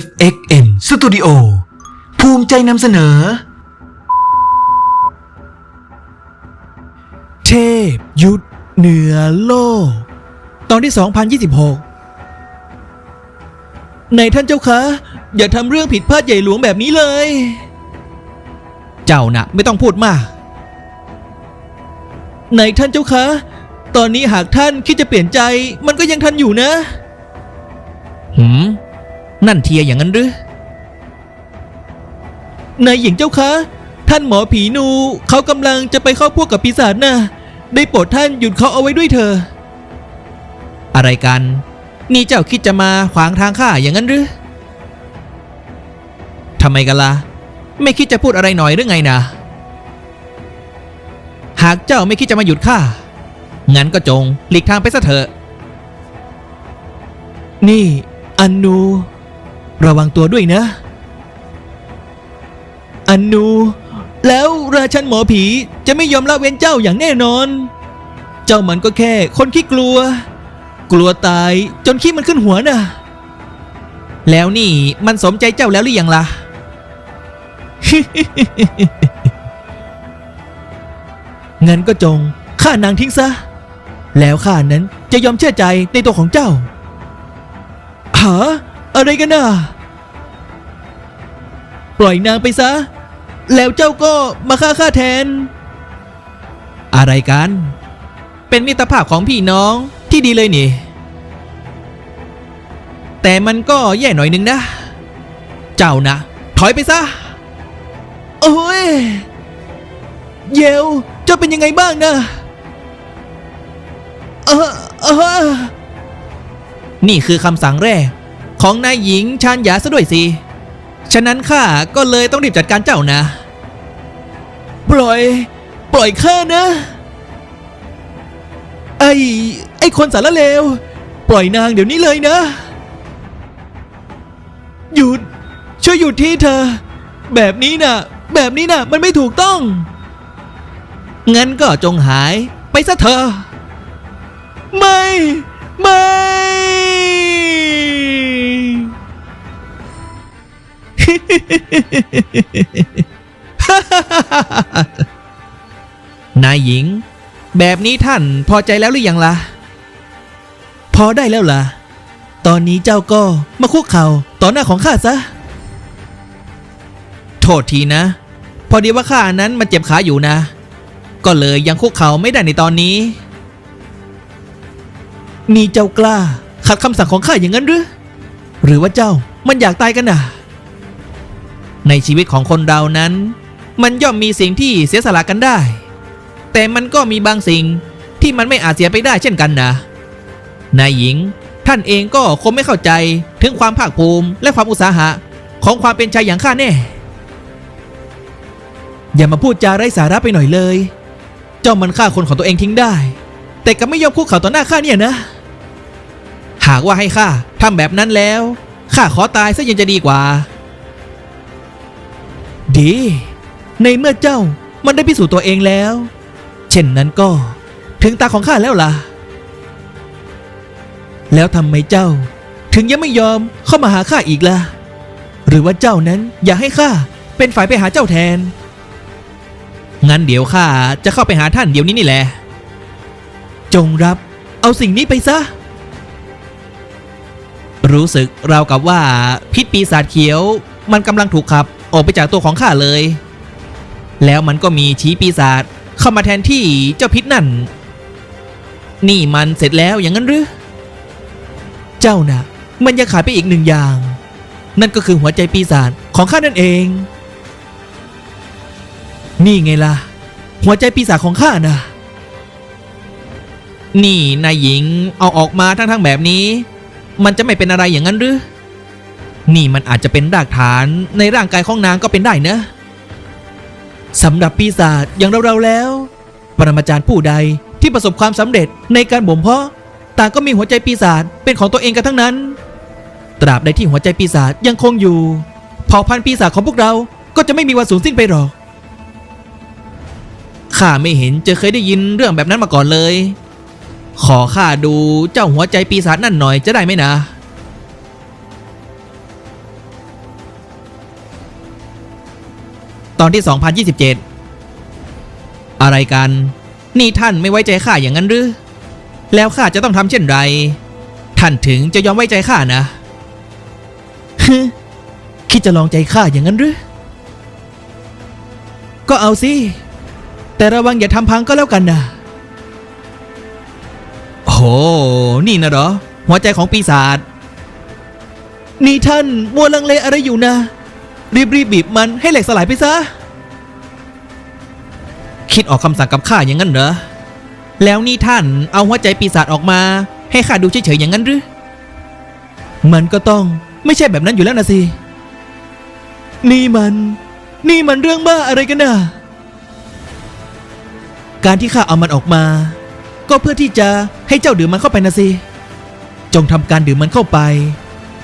FXN Studio ภูมิใจนำเสนอ เทพยุทธเหนือโลก ตอนที่ 2026 ในท่านเจ้าคะ อย่าทำเรื่องผิดพลาดใหญ่หลวงแบบนี้เลย เจ้านะไม่ต้องพูดมากในท่านเจ้าคะ ตอนนี้หากท่านคิดจะเปลี่ยนใจมันก็ยังทันอยู่นะ หืม นั่นเทียอย่างนั้นหรือนายหญิงเจ้าคะ ท่านหมอผีนูเขากำลังจะไปเข้าพวกกับปีศาจนะได้โปรดท่านหยุดเขาเอาไว้ด้วยเถอะอะไรกัน นี่เจ้าคิดจะมาขวางทางข้าอย่างนั้นหรือทำไมกันละ่ะไม่คิดจะพูดอะไรหน่อยหรือไงนะหากเจ้าไม่คิดจะมาหยุดข้างั้นก็จงหลีกทางไปซะเถอะนี่ อันนู ระวังตัวด้วยนะ อันนู แล้วราชันหมอผีจะไม่ยอมละเว้นเจ้าอย่างแน่นอน เจ้ามันก็แค่คนขี้กลัว กลัวตายจนขี้มันขึ้นหัวน่ะ แล้วนี่มันสมใจเจ้าแล้วหรือยังล่ะ งั้นก็จงฆ่านางทิ้งซะ แล้วข้านั้นจะยอมเชื่อใจในตัวของเจ้า หา อะไรกันน่ะ ปล่อยนางไปซะ แล้วเจ้าก็มาฆ่าข้าแทน อะไรกัน เป็นมิตรภาพของพี่น้องที่ดีเลยนี่ แต่มันก็แย่หน่อยนึงนะ เจ้านะ ถอยไปซะ โอ้ย เยลเจ้าเป็นยังไงบ้างนะเออเออนี่คือคำสั่งแรก ของนายหญิงชานยาซะด้วยสิ ฉะนั้นข้าก็เลยต้องรีบจัดการเจ้านะ ปล่อย ปล่อยข้านะ ไอ้ไอ้คนสารเลว ปล่อยนางเดี๋ยวนี้เลยนะ หยุด ช่วยหยุดที่เธอ แบบนี้น่ะ แบบนี้น่ะ มันไม่ถูกต้อง งั้นก็จงหายไปซะเถอไม่ ไม่ นายหญิง แบบนี้ท่านพอใจแล้วหรือยังล่ะ พอได้แล้วล่ะ ตอนนี้เจ้าก็มาคุกเข่าต่อหน้าของข้าซะ โทษทีนะ พอดีว่าข้านั้นมันเจ็บขาอยู่นะ ก็เลยยังคุกเข่าไม่ได้ในตอนนี้ นี่เจ้ากล้าขัดคำสั่งของข้าอย่างนั้นหรือ หรือว่าเจ้ามันอยากตายกันน่ะ ในชีวิตของคนเรานั้น มันย่อมมีสิ่งที่เสียสละกันได้ แต่มันก็มีบางสิ่งที่มันไม่อาจเสียไปได้เช่นกันนะ นายหญิง ท่านเองก็คงไม่เข้าใจถึงความภาคภูมิและความอุตสาหะของความเป็นชายอย่างข้าแน่ อย่ามาพูดจาไร้สาระไปหน่อยเลย เจ้ามันฆ่าคนของตัวเองทิ้งได้ แต่ก็ไม่ยอมคุกเข่าต่อหน้าข้าเนี่ยนะ หากว่าให้ข้าทำแบบนั้นแล้วข้าขอตายซะยังจะดีกว่า ดี ในเมื่อเจ้ามันได้พิสูจน์ตัวเองแล้ว เช่นนั้นก็ถึงตาของข้าแล้วล่ะ แล้วทำไมเจ้า ถึงยังไม่ยอมเข้ามาหาข้าอีกล่ะ หรือว่าเจ้านั้นอยากให้ข้าเป็นฝ่ายไปหาเจ้าแทน งั้นเดี๋ยวข้าจะเข้าไปหาท่านเดี๋ยวนี้นี่แหละ จงรับ เอาสิ่งนี้ไปซะ รู้สึกราวกับว่าพิษปีศาจเขียว มันกำลังถูกขับ ออกไปจากตัวของข้าเลย แล้วมันก็มีชี้ปีศาจเข้ามาแทนที่เจ้าพิษนั่น นี่มันเสร็จแล้วอย่างนั้นหรือ เจ้านะ่ะ มันยังขาดไปอีกหนึ่งอย่าง นั่นก็คือหัวใจปีศาจของข้านั่นเอง นี่ไงล่ะ หัวใจปีศาจของข้านะ นี่นายหญิงเอาออกมาทั้งๆแบบนี้ มันจะไม่เป็นอะไรอย่างนั้นหรือ นี่มันอาจจะเป็นรากฐานในร่างกายของนางก็เป็นได้นะสำหรับปีศาจอย่างเราๆแล้ว ปรมาจารย์ผู้ใดที่ประสบความสำเร็จในการบ่มเพาะต่างก็มีหัวใจปีศาจเป็นของตัวเองกันทั้งนั้น ตราบใดที่หัวใจปีศาจยังคงอยู่เผ่าพันธุ์ปีศาจของพวกเราก็จะไม่มีวันสูญสิ้นไปหรอกข้าไม่เห็นจะเคยได้ยินเรื่องแบบนั้นมาก่อนเลย ขอข้าดูเจ้าหัวใจปีศาจนั่นหน่อยจะได้ไหมนะ ตอนที่ 2027 อะไรกัน นี่ท่านไม่ไว้ใจข้าอย่างนั้นหรือ แล้วข้าจะต้องทำเช่นไร ท่านถึงจะยอมไว้ใจข้านะฮึคิดจะลองใจข้าอย่างนั้นหรือ ก็เอาสิ แต่ระวังอย่าทำพังก็แล้วกันนะ นี่นะเหรอ หัวใจของปีศาจนี่ท่านมัวลังเลอะไรอยู่นะ รีบรีบบีบมันให้เหล็กสลายไปซะ คิดออกคำสั่งกับข้าอย่างนั้นเหรอ แล้วนี่ท่านเอาหัวใจปีศาจออกมา ให้ข้าดูเฉยๆอย่างนั้นหรือ มันก็ต้องไม่ใช่แบบนั้นอยู่แล้วนะสิ นี่มัน นี่มันเรื่องบ้าอะไรกันน่ะการที่ข้าเอามันออกมา ก็เพื่อที่จะให้เจ้าดื่มมันเข้าไปนะสิ จงทำการดื่มมันเข้าไป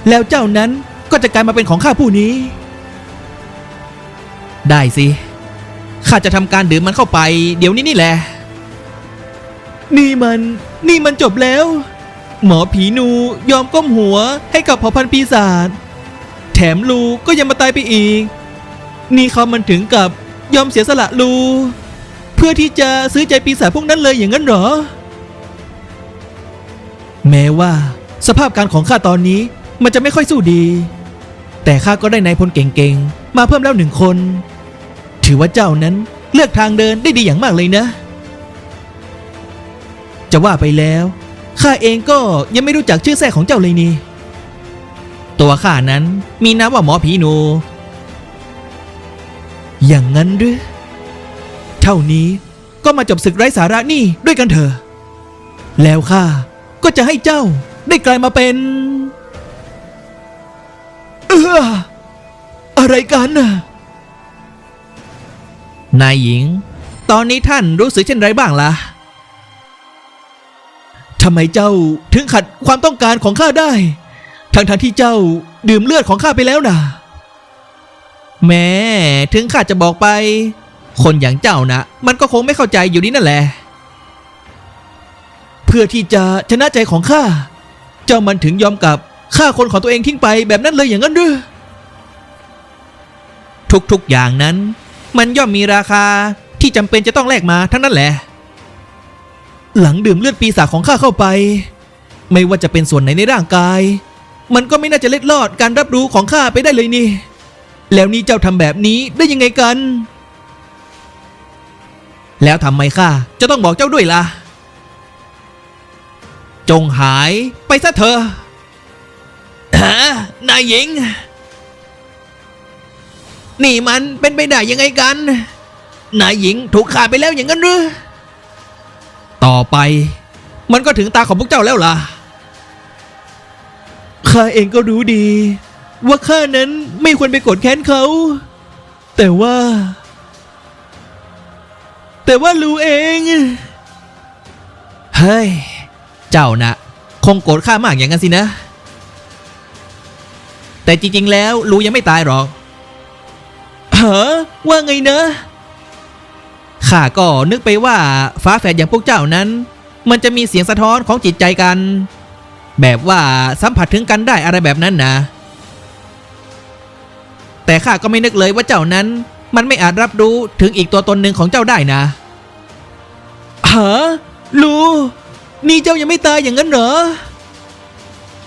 แล้วเจ้านั้นก็จะกลายมาเป็นของข้าผู้นี้ ได้สิ ข้าจะทำการดื่มมันเข้าไป เดี๋ยวนี้นี่แหละ นี่มัน นี่มันจบแล้ว หมอผีนูยอมก้มหัวให้กับเผ่าพันธุ์ปีศาจ แถมลูก็ยังมาตายไปอีก นี่เขามันถึงกับยอมเสียสละลู เพื่อที่จะซื้อใจปีศาจพวกนั้นเลยอย่างนั้นเหรอ แม้ว่า สภาพการของข้าตอนนี้มันจะไม่ค่อยสู้ดี แต่ข้าก็ได้นายพลเก่งๆ มาเพิ่มแล้วหนึ่งคน ถือว่าเจ้านั้นเลือกทางเดินได้ดีอย่างมากเลยนะ จะว่าไปแล้วข้าเองก็ยังไม่รู้จักชื่อแท้ของเจ้าเลยนี่ ตัวข้านั้นมีนามว่าหมอผีหนูอย่างนั้นหรือ เท่านี้ก็มาจบศึกไร้สาระนี่ด้วยกันเถอะ แล้วข้า ก็จะให้เจ้า ได้กลายมาเป็น เอออะไรกันน่ะ นายหญิง ตอนนี้ท่านรู้สึกเช่นไรบ้างล่ะทำไมเจ้าถึงขัดความต้องการของข้าได้ ทั้งทที่เจ้าดื่มเลือดของข้าไปแล้วนะแม้ถึงข้าจะบอกไป คนอย่างเจ้านะ มันก็คงไม่เข้าใจอยู่นี่นั่นแหละ เพื่อที่จะชนะใจของข้า เจ้ามันถึงยอมกับฆ่าคนของตัวเองทิ้งไปแบบนั้นเลยอย่างนั้นหรือทุกๆอย่างนั้น มันย่อมมีราคาที่จำเป็นจะต้องแลกมาทั้งนั้นแหละ หลังดื่มเลือดปีศาจของข้าเข้าไป ไม่ว่าจะเป็นส่วนไหนในร่างกาย มันก็ไม่น่าจะเล็ดลอดการรับรู้ของข้าไปได้เลยนี่ แล้วนี่เจ้าทำแบบนี้ได้ยังไงกัน แล้วทำไมข้าจะต้องบอกเจ้าด้วยล่ะ จงหายไปซะเถอะฮะนายหญิง นี่มันเป็นไปได้ยังไงกัน นายหญิงถูกฆ่าไปแล้วอย่างนั้นหรือ ต่อไป มันก็ถึงตาของพวกเจ้าแล้วล่ะ ข้าเองก็รู้ดี ว่าข้านั้นไม่ควรไปกดแค้นเขา แต่ว่า แต่ว่ารู้เอง เฮ้ย เจ้านะคงโกรธข้ามากอย่างนั้นสินะ แต่จริงๆ แล้วรู้ยังไม่ตายหรอกเฮะว่าไงนะข้าก็นึกไปว่าฟ้าแฝดอย่างพวกเจ้านั้น มันจะมีเสียงสะท้อนของจิตใจกัน แบบว่าสัมผัสถึงกันได้อะไรแบบนั้นนะ แต่ข้าก็ไม่นึกเลยว่าเจ้านั้น มันไม่อาจรับรู้ถึงอีกตัวตนหนึ่งของเจ้าได้นะฮะลู นี่เจ้ายังไม่ตายอย่างนั้นเหรอ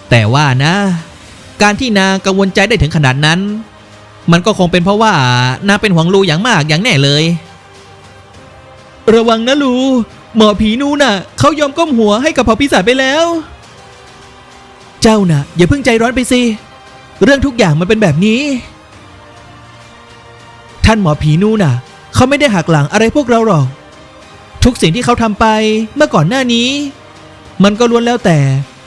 แต่ว่านะ การที่นางกังวลใจได้ถึงขนาดนั้น มันก็คงเป็นเพราะว่านางเป็นห่วงลูอย่างมากอย่างแน่เลย ระวังนะลูหมอผีนูน่ะเขายอมก้มหัวให้กับเผ่าปีศาจไปแล้ว เจ้าน่ะ อย่าเพิ่งใจร้อนไปสิ เรื่องทุกอย่างมันเป็นแบบนี้ ท่านหมอผีนูน่ะเขาไม่ได้หักหลังอะไรพวกเราหรอก ทุกสิ่งที่เขาทำไปเมื่อก่อนหน้านี้ มันก็ล้วนแล้วแต่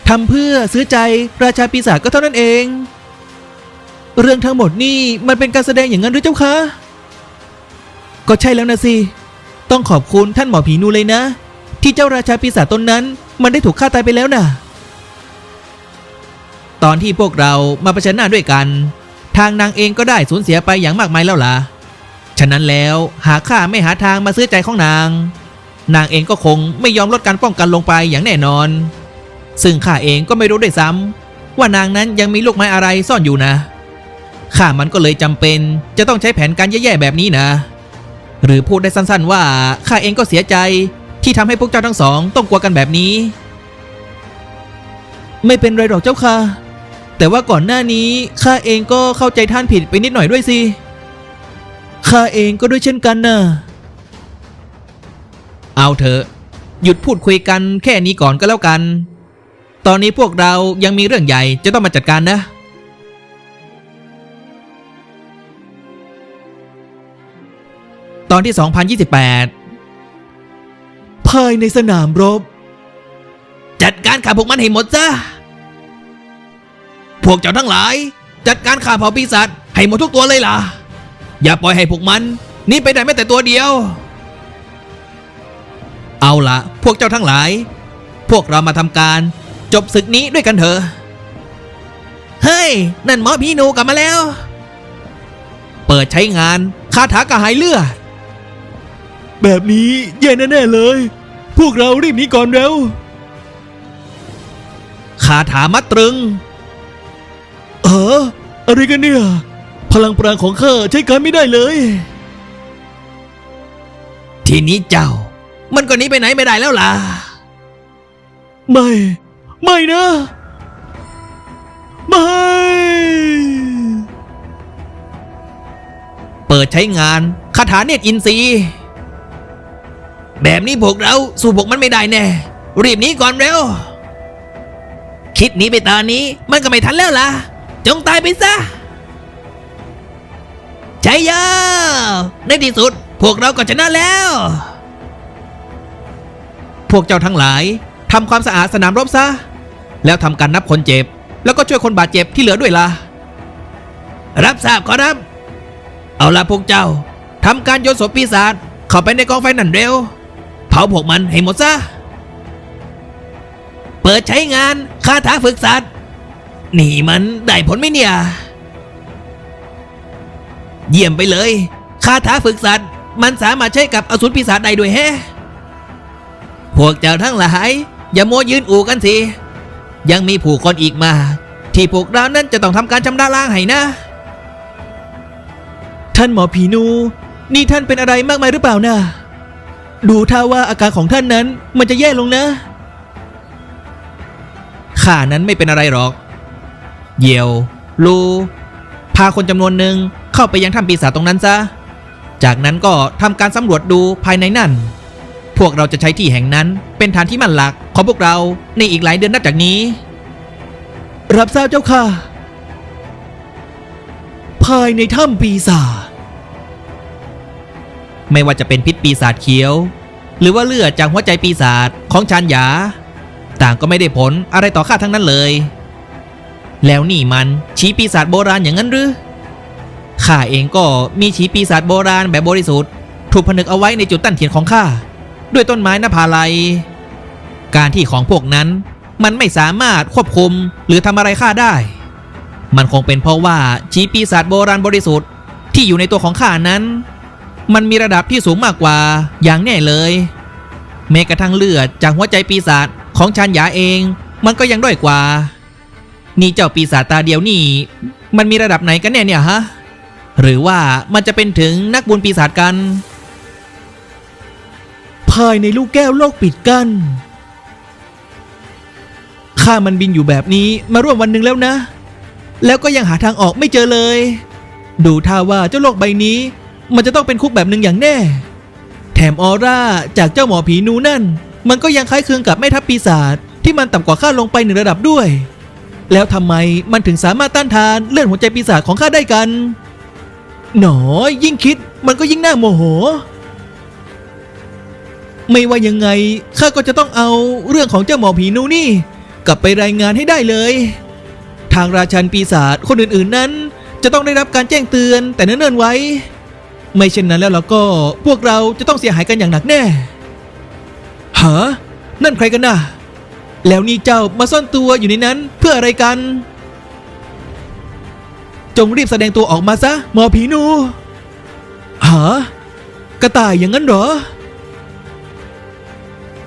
ทำเพื่อซื้อใจราชาปีศาจก็เท่านั้นเอง เรื่องทั้งหมดนี่มันเป็นการแสดงอย่างนั้นหรือเจ้าคะ ก็ใช่แล้วนะสิ ต้องขอบคุณท่านหมอผีนูเลยนะ ที่เจ้าราชาปีศาจตนนั้น มันได้ถูกฆ่าตายไปแล้วน่ะ ตอนที่พวกเรามาประชันหน้าด้วยกัน ทางนางเองก็ได้สูญเสียไปอย่างมากมายแล้วล่ะ ฉะนั้นแล้วหากข้าไม่หาทางมาซื้อใจของนาง นางเองก็คงไม่ยอมลดการป้องกันลงไปอย่างแน่นอน ซึ่งข้าเองก็ไม่รู้ด้วยซ้ำว่านางนั้นยังมีลูกไม้อะไรซ่อนอยู่นะข้ามันก็เลยจำเป็นจะต้องใช้แผนการแย่ๆแบบนี้นะ หรือพูดได้สั้นๆว่าข้าเองก็เสียใจที่ทำให้พวกเจ้าทั้งสองต้องกลัวกันแบบนี้ ไม่เป็นไรหรอกเจ้าค่ะ แต่ว่าก่อนหน้านี้ข้าเองก็เข้าใจท่านผิดไปนิดหน่อยด้วยสิข้าเองก็ด้วยเช่นกันนะ เอาเถอะ หยุดพูดคุยกันแค่นี้ก่อนก็แล้วกัน ตอนนี้พวกเรายังมีเรื่องใหญ่จะต้องมาจัดการนะตอนที่ 2028 ภายในสนามรบ จัดการข่าพวกมันให้หมดซะ พวกเจ้าทั้งหลาย จัดการข่าเผ่าปีศาจให้หมดทุกตัวเลยล่ะ อย่าปล่อยให้พวกมันหนี่ไปได้แม้แต่ตัวเดียว เอาละพวกเจ้าทั้งหลาย พวกเรามาทำการ จบศึกนี้ด้วยกันเถอะ เฮ้ย นั่นหมอพี่หนูกลับมาแล้ว เปิดใช้งานคาถากระหายเลือด แบบนี้แย่แน่ๆเลย พวกเรารีบหนีก่อนเร็วคาถามัดตรึง เออ อะไรกันเนี่ย พลังปราณของข้าใช้การไม่ได้เลย ทีนี้เจ้า มันก็หนีไปไหนไม่ได้แล้วล่ะ ไม่ ไม่นะ ไม่ เปิดใช้งานคาถาเนตรอินทรีย์แบบนี้พวกเราสู้พวกมันไม่ได้แน่ รีบหนีก่อนเร็ว คิดหนีไปตอนนี้มันก็ไม่ทันแล้วล่ะ จงตายไปซะใช่ยาในที่สุด พวกเราก็ชนะแล้ว พวกเจ้าทั้งหลายทำความสะอาดสนามรบซะ แล้วทำการนับคนเจ็บ แล้วก็ช่วยคนบาดเจ็บที่เหลือด้วยล่ะ รับทราบขอรับ เอาละพวกเจ้าทำการโยนศพปีศาจเข้าไปในกองไฟนั่นเร็ว เผาพวกมันให้หมดซะ เปิดใช้งานคาถาฝึกสัตว์นี่มันได้ผลไหมเนี่ย เยี่ยมไปเลย คาถาฝึกสัตว์มันสามารถใช้กับอสูรปีศาจได้ด้วยแฮะ พวกเจ้าทั้งหลาย อย่ามัวยืนอู่กันสิ ยังมีผู้คนอีกมา ที่พวกเรานั้นจะต้องทำการชำระล้างให้นะ ท่านหมอผีนู นี่ท่านเป็นอะไรมากมายหรือเปล่านะ ดูท่าว่าอาการของท่านนั้นมันจะแย่ลงนะ ข้านั้นไม่เป็นอะไรหรอก เยี่ยว ลู พาคนจำนวนหนึ่งเข้าไปยังถ้ำปีศาจตรงนั้นซะ จากนั้นก็ทำการสำรวจดูภายในนั่น พวกเราจะใช้ที่แห่งนั้น เป็นฐานที่มั่นหลักของพวกเราในอีกหลายเดือนนับจากนี้ รับทราบเจ้าค่ะ ภายในถ้ำปีศาจไม่ว่าจะเป็นพิษปีศาจเขียว หรือว่าเลือดจากหัวใจปีศาจของชานหยา ต่างก็ไม่ได้ผลอะไรต่อข้าทั้งนั้นเลย แล้วนี่มันชี้ปีศาจโบราณอย่างนั้นหรือข้าเองก็มีชี้ปีศาจโบราณแบบบริสุทธิ์ ถูกผนึกเอาไว้ในจุดตั้นเทียนของข้า ด้วยต้นไม้นภาลัย การที่ของพวกนั้นมันไม่สามารถควบคุมหรือทำอะไรข้าได้ มันคงเป็นเพราะว่าชีปีศาจโบราณบริสุทธิ์ที่อยู่ในตัวของข้านั้น มันมีระดับที่สูงมากกว่าอย่างแน่เลยแม้กระทั่งเลือดจากหัวใจปีศาจของชันหยาเอง มันก็ยังด้อยกว่า นี่เจ้าปีศาจตาเดียวนี่ มันมีระดับไหนกันแน่เนี่ยฮะ หรือว่ามันจะเป็นถึงนักบุญปีศาจกัน ภายในลูกแก้วโลกปิดกั้นข้ามันบินอยู่แบบนี้มาร่วมวันหนึ่งแล้วนะ แล้วก็ยังหาทางออกไม่เจอเลย ดูท่าว่าเจ้าโลกใบนี้ มันจะต้องเป็นคุกแบบหนึ่งอย่างแน่ แถมออร่าจากเจ้าหมอผีนูนั่น มันก็ยังคล้ายคลึงกับแม่ทัพปีศาจที่มันต่ำกว่าข้าลงไปหนึ่งระดับด้วย แล้วทำไมมันถึงสามารถต้านทานเลื่อนหัวใจปีศาจของข้าได้กัน หนอยิ่งคิดมันก็ยิ่งน่าโมโห ไม่ว่ายังไงข้าก็จะต้องเอาเรื่องของเจ้าหมอผีนูนี่ กลับไปรายงานให้ได้เลย ทางราชันปีศาจคนอื่นๆนั้น จะต้องได้รับการแจ้งเตือนแต่เนิ่นๆไว้ ไม่เช่นนั้นแล้วเราก็พวกเราจะต้องเสียหายกันอย่างหนักแน่ฮะนั่นใครกันน่ะ แล้วนี่เจ้ามาซ่อนตัวอยู่ในนั้นเพื่ออะไรกัน จงรีบแสดงตัวออกมาซะหมอผีนูฮะกระต่ายอย่างนั้นเหรอ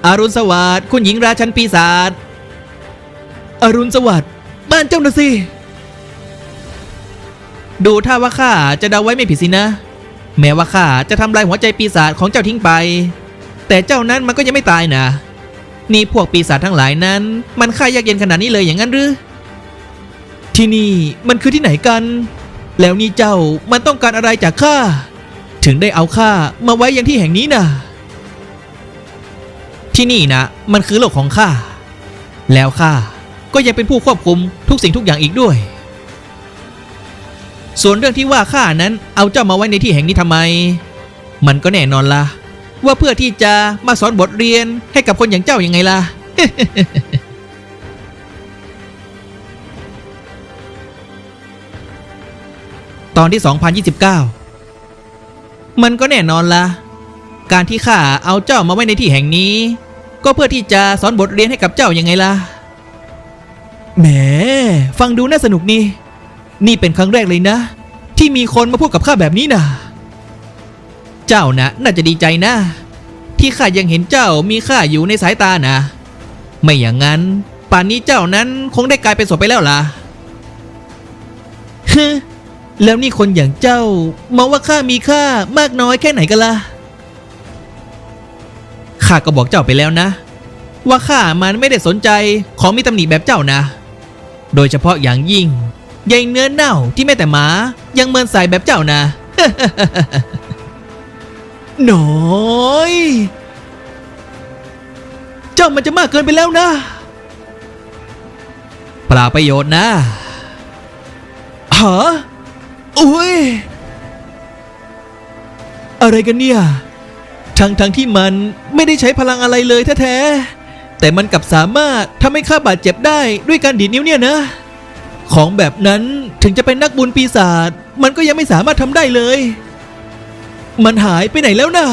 อารุณสวัสดิ์คุณหญิงราชันปีศาจอรุณสวัสดิ์บ้านเจ้านะสิดูท่าว่าข้าจะเดาไว้ไม่ผิดสินะ แม้ว่าข้าจะทำลายหัวใจปีศาจของเจ้าทิ้งไป แต่เจ้านั้นมันก็ยังไม่ตายนะ นี่พวกปีศาจทั้งหลายนั้น มันฆ่ายากเย็นขนาดนี้เลยอย่างนั้นหรือ ที่นี่มันคือที่ไหนกัน แล้วนี่เจ้ามันต้องการอะไรจากข้า ถึงได้เอาข้ามาไว้ยังที่แห่งนี้น่ะ ที่นี่นะ มันคือโลกของข้า แล้วข้าก็ยังเป็นผู้ควบคุมทุกสิ่งทุกอย่างอีกด้วย ส่วนเรื่องที่ว่าข้านั้นเอาเจ้ามาไว้ในที่แห่งนี้ทำไม มันก็แน่นอนละว่าเพื่อที่จะมาสอนบทเรียนให้กับคนอย่างเจ้ายังไงล่ะตอนที่ 2029 มันก็แน่นอนละ การที่ข้าเอาเจ้ามาไว้ในที่แห่งนี้ ก็เพื่อที่จะสอนบทเรียนให้กับเจ้ายังไงล่ะ แหม ฟังดูน่าสนุกนี่ นี่เป็นครั้งแรกเลยนะ ที่มีคนมาพูดกับข้าแบบนี้นะเจ้านะน่าจะดีใจนะ ที่ข้ายังเห็นเจ้ามีค่าอยู่ในสายตานะ ไม่อย่างนั้น ป่านนี้เจ้านั้นคงได้กลายเป็นศพไปแล้วล่ะฮึแล้วนี่คนอย่างเจ้ามองว่าข้ามีค่ามากน้อยแค่ไหนกันล่ะ ข้าก็บอกเจ้าไปแล้วนะ ว่าข้ามันไม่ได้สนใจของมีตำหนิแบบเจ้านะ โดยเฉพาะอย่างยิ่งใยเนื้อเน่าที่แม้แต่หมายังเมินใส่แบบเจ้านะหน้อย เจ้ามันจะมากเกินไปแล้วนะเปล่าประโยชน์นะฮะอุ้ย อะไรกันเนี่ย ทั้งทั้งที่มันไม่ได้ใช้พลังอะไรเลยแท้ๆแต่มันกลับสามารถทำให้ข้าบาดเจ็บได้ด้วยการดีดนิ้วเนี่ยนะ ของแบบนั้นถึงจะเป็นนักบุญปีศาจมันก็ยังไม่สามารถทำได้เลย มันหายไปไหนแล้วนะ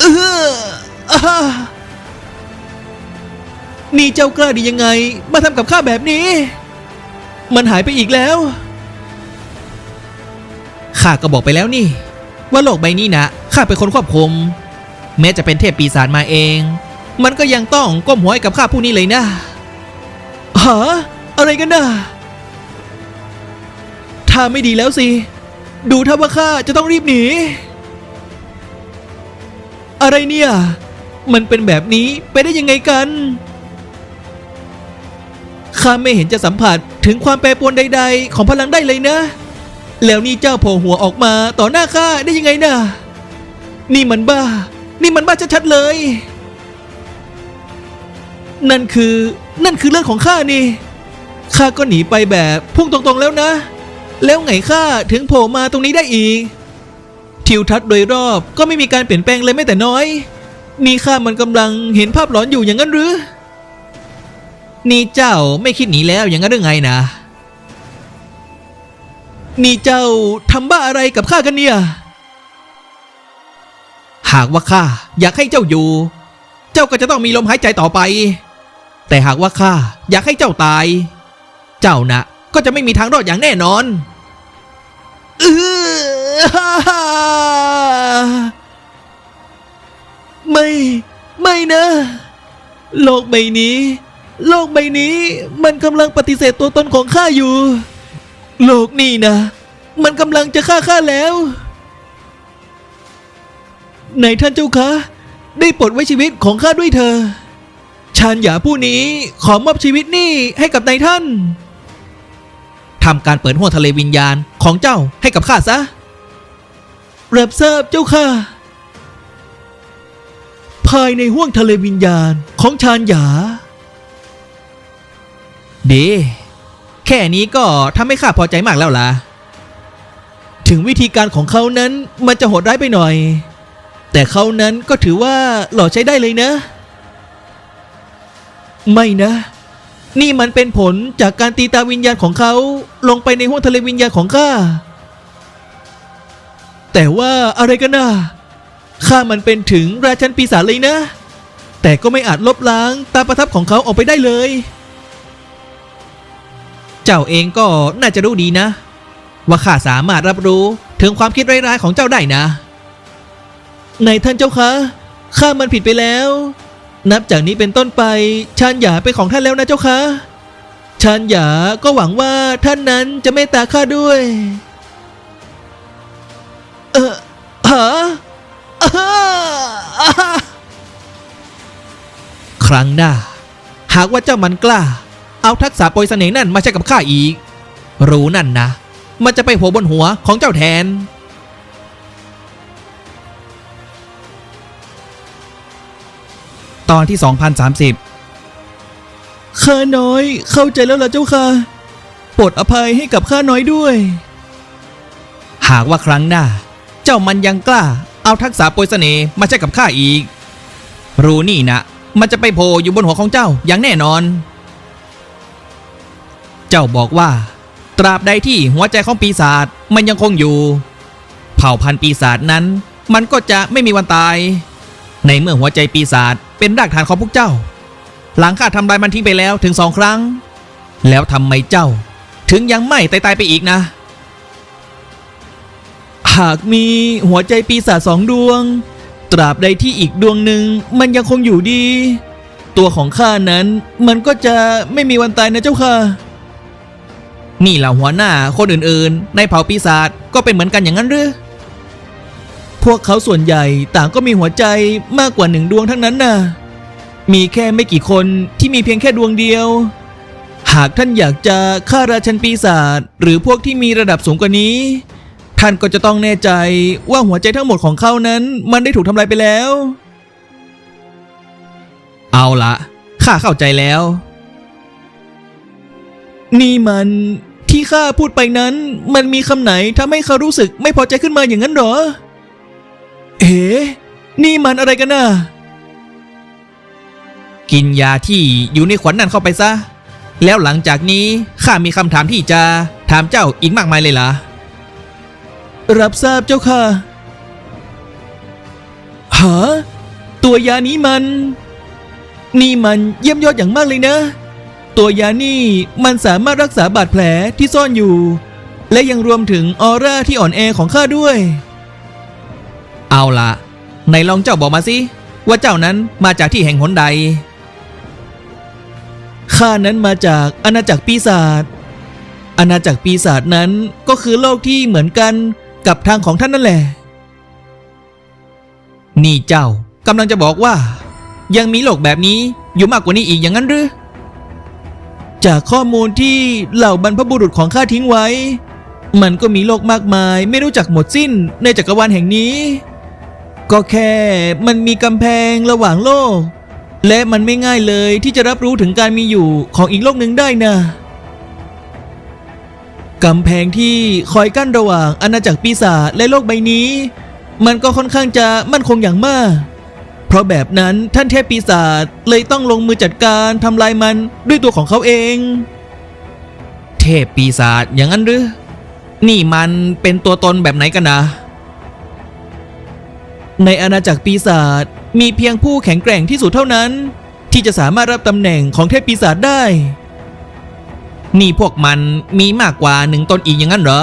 เอออานี่เจ้ากล้าดียังไง มาทำกับข้าแบบนี้ มันหายไปอีกแล้วข้าก็บอกไปแล้วนี่ ว่าโลกใบนี้นะ ข้าเป็นคนควบคุม แม้จะเป็นเทพปีศาจมาเอง มันก็ยังต้องก้มหัวให้กับข้าผู้นี้เลยนะฮะอะไรกันน่ะถ้าไม่ดีแล้วสิ ดูถ้าว่าข้าจะต้องรีบหนี อะไรเนี่ย มันเป็นแบบนี้ไปได้ยังไงกันข้าไม่เห็นจะสัมผัสถึงความแปรปรวนใด ๆ ของพลังได้เลยนะ แล้วนี่เจ้าโผล่หัวออกมาต่อหน้าข้าได้ยังไงน่ะ นี่มันบ้า นี่มันบ้าชัดๆเลย นั่นคือ นั่นคือเรื่องของข้านี่ข้าก็หนีไปแบบพุ่งตรงๆแล้วนะ แล้วไงข้าถึงโผล่มาตรงนี้ได้อีก ทิวทัศน์โดยรอบก็ไม่มีการเปลี่ยนแปลงเลยแม้แต่น้อย นี่ข้ามันกำลังเห็นภาพหลอนอยู่อย่างนั้นหรือ นี่เจ้าไม่คิดหนีแล้วอย่างนั้นหรือไงนะ นี่เจ้าทำบ้าอะไรกับข้ากันเนี่ย หากว่าข้าอยากให้เจ้าอยู่ เจ้าก็จะต้องมีลมหายใจต่อไป แต่หากว่าข้าอยากให้เจ้าตาย เจ้านะก็จะไม่มีทางรอดอย่างแน่นอนเออไม่ ไม่นะ โลกใบนี้ โลกใบนี้มันกำลังปฏิเสธตัวตนของข้าอยู่ โลกนี่นะ มันกำลังจะฆ่าข้าแล้ว ไหนท่านเจ้าคะ ได้ปลดไว้ชีวิตของข้าด้วยเธอชานหยาผู้นี้ขอมอบชีวิตนี่ให้กับนายท่านทำการเปิดห้วงทะเลวิญญาณของเจ้าให้กับข้าซะรับทราบเจ้าค่ะ ภายในห้วงทะเลวิญญาณของชานหยา ดี แค่นี้ก็ทำให้ข้าพอใจมากแล้วล่ะ ถึงวิธีการของเขานั้นมันจะโหดร้ายไปหน่อย แต่เขานั้นก็ถือว่าหล่อใช้ได้เลยนะ ไม่นะ นี่มันเป็นผลจากการตีตาวิญญาณของเขาลงไปในห้วงทะเลวิญญาณของข้า แต่ว่าอะไรกันนะข้ามันเป็นถึงราชันปีศาจเลยนะ แต่ก็ไม่อาจลบล้างตาประทับของเขาออกไปได้เลย เจ้าเองก็น่าจะรู้ดีนะ ว่าข้าสามารถรับรู้ถึงความคิดร้ายๆของเจ้าได้นะ ในท่านเจ้าคะข้ามันผิดไปแล้ว นับจากนี้เป็นต้นไปชานหยาเป็นของท่านแล้วนะเจ้าคะชานหยาก็หวังว่าท่านนั้นจะเมตตาข้าด้วย เออฮะครั้งหน้า หากว่าเจ้ามันกล้า เอาทักษะปรยเสน่ห์นั่นมาใช้กับข้าอีก รู้นั่นนะ มันจะไปหัวบนหัวของเจ้าแทน ตอนที่ 2030 ข้าน้อยเข้าใจแล้วล่ะเจ้าค่ะโปรดอภัยให้กับข้าน้อยด้วย หากว่าครั้งหน้า เจ้ามันยังกล้า เอาทักษะโปรยเสน่ห์มาใช้กับข้าอีก รู้นี่นะ มันจะไปโผล่อยู่บนหัวของเจ้าอย่างแน่นอน เจ้าบอกว่า ตราบใดที่หัวใจของปีศาจมันยังคงอยู่ เผ่าพันธุ์ปีศาจนั้น มันก็จะไม่มีวันตาย ในเมื่อหัวใจปีศาจ เป็นรากฐานของพวกเจ้า หลังข้าทำลายมันทิ้งไปแล้วถึงสองครั้ง แล้วทำไมเจ้า ถึงยังไม่ตายตายไปอีกนะ หากมีหัวใจปีศาจสองดวง ตราบใดที่อีกดวงหนึ่งมันยังคงอยู่ดี ตัวของข้านั้นมันก็จะไม่มีวันตายนะเจ้าค่ะนี่ล่ะหัวหน้าคนอื่นๆ ในเผ่าปีศาจก็เป็นเหมือนกันอย่างนั้นหรือ พวกเขาส่วนใหญ่ต่างก็มีหัวใจมากกว่าหนึ่งดวงทั้งนั้นน่ะ มีแค่ไม่กี่คนที่มีเพียงแค่ดวงเดียว หากท่านอยากจะฆ่าราชันปีศาจหรือพวกที่มีระดับสูงกว่านี้ ท่านก็จะต้องแน่ใจว่าหัวใจทั้งหมดของเขานั้นมันได้ถูกทำลายไปแล้ว เอาละข้าเข้าใจแล้ว นี่มันที่ข้าพูดไปนั้น มันมีคำไหนทำให้เขารู้สึกไม่พอใจขึ้นมาอย่างนั้นหรอ เอ๋นี่มันอะไรกันน่ะ กินยาที่อยู่ในขวัญนั่นเข้าไปซะ แล้วหลังจากนี้ข้ามีคำถามที่จะถามเจ้าอีกมากมายเลยล่ะ รับทราบเจ้าค่ะ หา ตัวยานี้มัน นี่มันเยี่ยมยอดอย่างมากเลยนะ ตัวยานี่มันสามารถรักษาบาดแผลที่ซ่อนอยู่ และยังรวมถึงออร่าที่อ่อนแอของข้าด้วย เอาละไหนลองเจ้าบอกมาสิ ว่าเจ้านั้นมาจากที่แห่งหนใด ข้านั้นมาจากอาณาจักรปีศาจ อาณาจักรปีศาจนั้นก็คือโลกที่เหมือนกันกับทางของท่านนั่นแหละ นี่เจ้ากำลังจะบอกว่า ยังมีโลกแบบนี้อยู่มากกว่านี้อีกอย่างนั้นหรือ จากข้อมูลที่เหล่าบรรพบุรุษของข้าทิ้งไว้ มันก็มีโลกมากมายไม่รู้จักหมดสิ้นในจักรวาลแห่งนี้ ก็แค่มันมีกำแพงระหว่างโลก และมันไม่ง่ายเลยที่จะรับรู้ถึงการมีอยู่ของอีกโลกหนึ่งได้นะกำแพงที่คอยกั้นระหว่างอาณาจักรปีศาจและโลกใบนี้ มันก็ค่อนข้างจะมั่นคงอย่างมาก เพราะแบบนั้นท่านเทพปีศาจเลยต้องลงมือจัดการทำลายมันด้วยตัวของเขาเอง เทพปีศาจอย่างนั้นหรือ นี่มันเป็นตัวตนแบบไหนกันนะ ในอาณาจักรปีศาจมีเพียงผู้แข็งแกร่งที่สุดเท่านั้น ที่จะสามารถรับตำแหน่งของเทพปีศาจได้ นี่พวกมันมีมากกว่าหนึ่งตนอีกอย่างนั้นเหรอ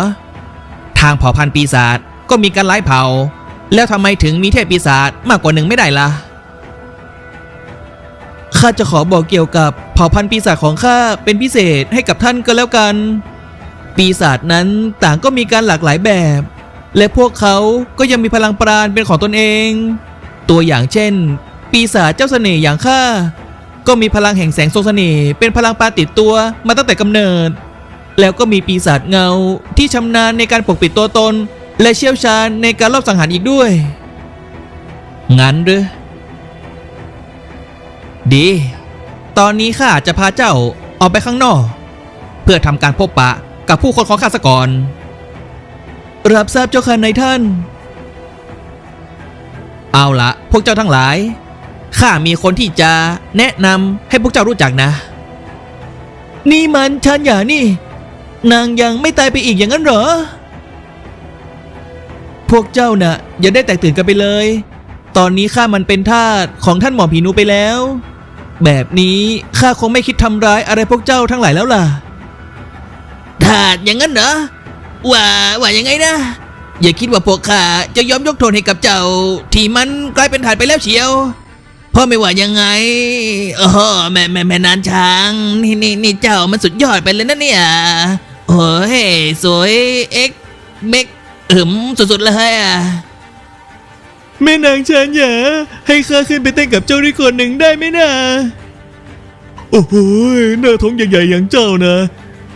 ทางเผ่าพันธุ์ปีศาจก็มีกันหลายเผ่าแล้วทำไมถึงมีเทพปีศาจมากกว่าหนึ่งไม่ได้ล่ะข้าจะขอบอกเกี่ยวกับเผ่าพันธุ์ปีศาจของข้าเป็นพิเศษให้กับท่านก็แล้วกัน ปีศาจนั้นต่างก็มีการหลากหลายแบบ และพวกเขาก็ยังมีพลังปราณเป็นของตนเอง ตัวอย่างเช่น ปีศาจเจ้าเสน่ห์อย่างข้าก็มีพลังแห่งแสงทรงเสน่ห์เป็นพลังปราติดตัวมาตั้งแต่กำเนิด แล้วก็มีปีศาจเงาที่ชำนาญในการปกปิดตัวตน และเชี่ยวชาญในการลอบสังหารอีกด้วย งั้นหรือดี ตอนนี้ข้าจะพาเจ้าออกไปข้างนอก เพื่อทำการพบปะกับผู้คนของข้าซะก่อน รับทราบเจ้าค่ะนายท่าน เอาละพวกเจ้าทั้งหลาย ข้ามีคนที่จะแนะนำให้พวกเจ้ารู้จักนะ นี่มันชันหยานี่ นางยังไม่ตายไปอีกอย่างนั้นเหรอ พวกเจ้าน่ะอย่าได้แตกตื่นกันไปเลย ตอนนี้ข้ามันเป็นทาสของท่านหมอผีนูไปแล้ว แบบนี้ข้าคงไม่คิดทำร้ายอะไรพวกเจ้าทั้งหลายแล้วล่ะถาดอย่างนั้นเหรอ ว่าว่ายังไงนะ อย่าคิดว่าพวกข้าจะยอมยกโทษให้กับเจ้า ที่มันกลายเป็นถาดไปแล้วเชียวพราะไม่ว่ายังไงโอ้แม่แม่แม่นานช้าง นี่นี่นี่เจ้ามันสุดยอดไปเลยนะเนี่ยโอ้ยสวยเอ็กเบกอึมสุดๆเลยอะแม่นางช้างหยาให้ข้าขึ้นไปเต้นกับเจ้าด้วยคนหนึ่งได้ไหมนะโอ้โหหน้าท้องใหญ่ๆอย่างเจ้านะ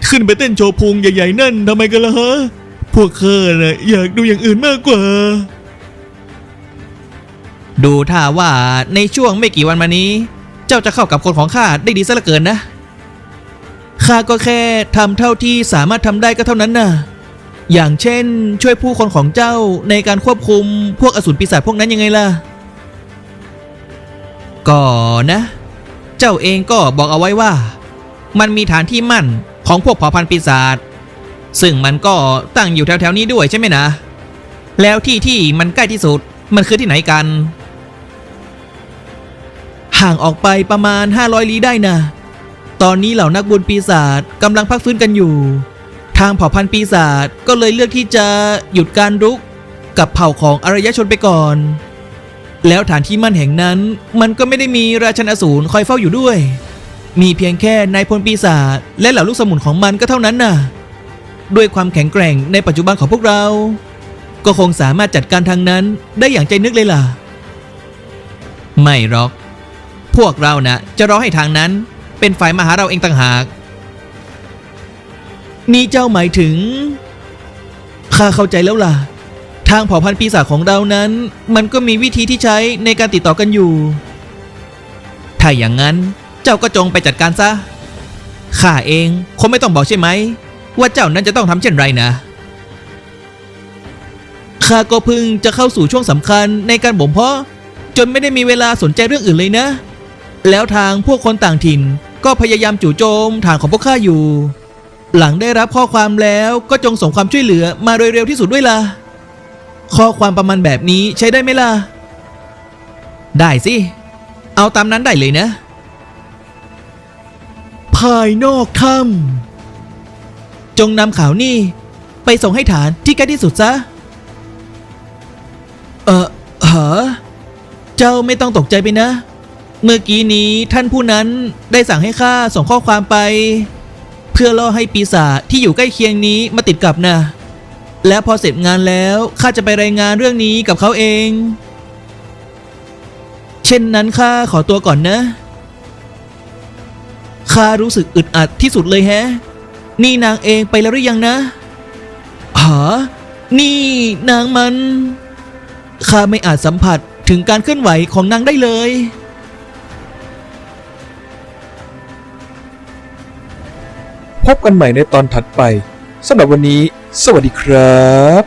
ขึ้นไปเต้นโชว์พุงใหญ่ๆนั่นทำไมกันล่ะฮะ พวกข้าน่ะอยากดูอย่างอื่นมากกว่า ดูท่าว่าในช่วงไม่กี่วันมานี้ เจ้าจะเข้ากับคนของข้าได้ดีซะเหลือเกินนะข้าก็แค่ทำเท่าที่สามารถทำได้ก็เท่านั้นน่ะ อย่างเช่น ช่วยผู้คนของเจ้าในการควบคุมพวกอสูรปีศาจพวกนั้นยังไงล่ะก็นะ เจ้าเองก็บอกเอาไว้ว่า มันมีฐานที่มั่น ของพวกเผ่าพันธุ์ปีศาจซึ่งมันก็ตั้งอยู่แถวๆนี้ด้วยใช่ไหมนะ แล้วที่ที่มันใกล้ที่สุดมันคือที่ไหนกัน ห่างออกไปประมาณ 500 ลี้ได้นะ ตอนนี้เหล่านักบุญปีศาจกำลังพักฟื้นกันอยู่ ทางเผ่าพันธุ์ปีศาจก็เลยเลือกที่จะหยุดการรุกกับเผ่าของอารยชนไปก่อน แล้วฐานที่มั่นแห่งนั้นมันก็ไม่ได้มีราชันอสูรคอยเฝ้าอยู่ด้วย มีเพียงแค่นายพลปีศาจและเหล่าลูกสมุนของมันก็เท่านั้นน่ะ ด้วยความแข็งแกร่งในปัจจุบันของพวกเรา ก็คงสามารถจัดการทางนั้นได้อย่างใจนึกเลยล่ะ ไม่หรอก พวกเรานะ่ะจะรอให้ทางนั้นเป็นฝ่ายมาหาเราเองต่างหาก นี่เจ้าหมายถึง ข้าเข้าใจแล้วล่ะ ทางเผ่าพันธุ์ปีศาจของเรานั้น มันก็มีวิธีที่ใช้ในการติดต่อกันอยู่ ถ้าอย่างนั้น เจ้าก็จงไปจัดการซะ ข้าเองคงไม่ต้องบอกใช่ไหม ว่าเจ้านั้นจะต้องทำเช่นไรนะ ข้าก็เพิ่งจะเข้าสู่ช่วงสำคัญในการบ่มเพาะ จนไม่ได้มีเวลาสนใจเรื่องอื่นเลยนะ แล้วทางพวกคนต่างถิ่นก็พยายามจู่โจมฐานของพวกข้าอยู่ หลังได้รับข้อความแล้วก็จงส่งความช่วยเหลือมาโดยเร็วที่สุดด้วยล่ะ ข้อความประมาณแบบนี้ใช้ได้ไหมล่ะ ได้สิ เอาตามนั้นได้เลยนะายนอกถ้ำจงนำข่าวนี่ ไปส่งให้ฐานที่ใกล้ที่สุดซะ เออเหรอเจ้าไม่ต้องตกใจไปนะ เมื่อกี้นี้ท่านผู้นั้นได้สั่งให้ข้าส่งข้อความไป เพื่อล่อให้ปีศาจที่อยู่ใกล้เคียงนี้มาติดกับนะ แล้วพอเสร็จงานแล้วข้าจะไปรายงานเรื่องนี้กับเขาเอง เช่นนั้นข้าขอตัวก่อนนะ ข้ารู้สึกอึดอัดที่สุดเลยแฮะ นี่นางเองไปแล้วหรือยังนะหานี่นางมันข้าไม่อาจสัมผัสถึงการเคลื่อนไหวของนางได้เลย พบกันใหม่ในตอนถัดไปสำหรับวันนี้ สวัสดีครับ